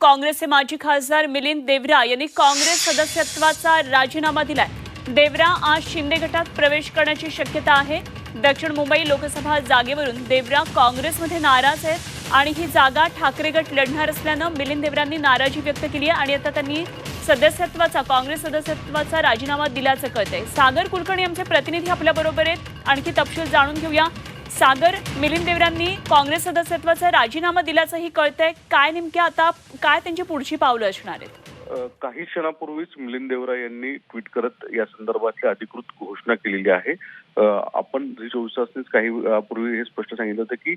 काँग्रेसचे माजी खासदार मिलिंद देवरा यांनी काँग्रेस सदस्यत्वाचा राजीनामा दिलाय. देवरा आज शिंदे गटात प्रवेश करण्याची शक्यता आहे. दक्षिण मुंबई लोकसभा जागेवरून देवरा काँग्रेसमध्ये नाराज आहेत आणि ही जागा ठाकरे गट लढणार असल्यानं मिलिंद देवरांनी नाराजी व्यक्त केली आहे आणि आता त्यांनी सदस्यत्वाचा काँग्रेस सदस्यत्वाचा राजीनामा दिल्याचं कळतंय. सागर कुलकर्णी आमचे प्रतिनिधी आपल्याबरोबर आहेत. आणखी तपशील जाणून घेऊया. सागर मिलिंद देवरांनी काँग्रेस सदस्यत्वाचा राजीनामा दिल्याचंही कळतंय. काय नेमक्या आता काय त्यांची पुढची पावलं असणार आहेत? काही क्षणापूर्वीच मिलिंद देवरा यांनी ट्विट करत या संदर्भातली अधिकृत घोषणा केलेली आहे. आपण चोवीस काही पूर्वी हे स्पष्ट सांगितलं होतं की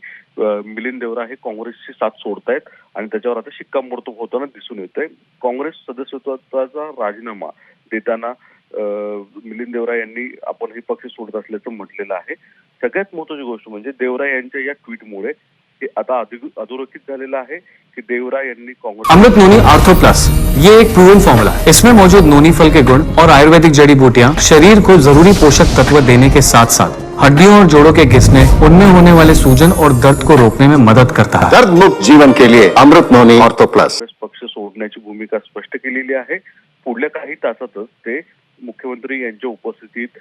मिलिंद देवरा हे काँग्रेसची साथ सोडतायत आणि त्याच्यावर आता शिक्कामोर्तब होताना दिसून येत आहे काँग्रेस सदस्यत्वाचा राजीनामा देताना मिलिंद देवरा यांनी आपण हे पक्ष सोडत असल्याचं म्हटलेलं आहे. सगळ्यात महत्वाची गोष्ट म्हणजे देवरा यांच्या या ट्विटमुळे हे आता अधिक अधोरेखित झालेलं आहे की देवरा यांनी Congress Amrit noni ortho plus. ये एक प्रूवन फॉर्मूला है। इसमें मौजूद नोनी फल के गुण और आयुर्वेदिक जड़ी बूटियाँ शरीर को जरूरी पोषक तत्व देने के साथ साथ हड्डियों और जोड़ों के घिसने उनमें होने वाले सूजन और दर्द को रोकने में मदद करता है। दर्द मुक्त जीवन के लिए अमृत नोनी ऑर्थो प्लस। पक्ष सोडण्याची भूमिका स्पष्ट केलेली आहे. पुढल्या काही तासातच ते मुख्यमंत्री यांच्या उपस्थितीत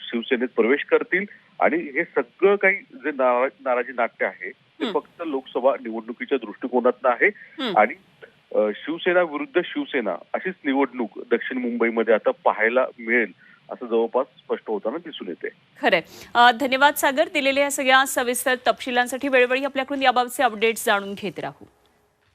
शिवसेनेत प्रवेश करतील. आणि हे सगळं काही जे नारा- नाराजी नाट्य आहे ते. फक्त लोकसभा निवडणुकीच्या दृष्टिकोनातनं आहे. आणि शिवसेना विरुद्ध शिवसेना अशीच निवडणूक दक्षिण मुंबईमध्ये आता पाहायला मिळेल असं जवळपास स्पष्ट होताना दिसून येते. खरंय. धन्यवाद सागर. दिलेल्या या सगळ्या सविस्तर तपशिलांसाठी वेळोवेळी आपल्याकडून याबाबतचे अपडेट्स जाणून घेत राहू.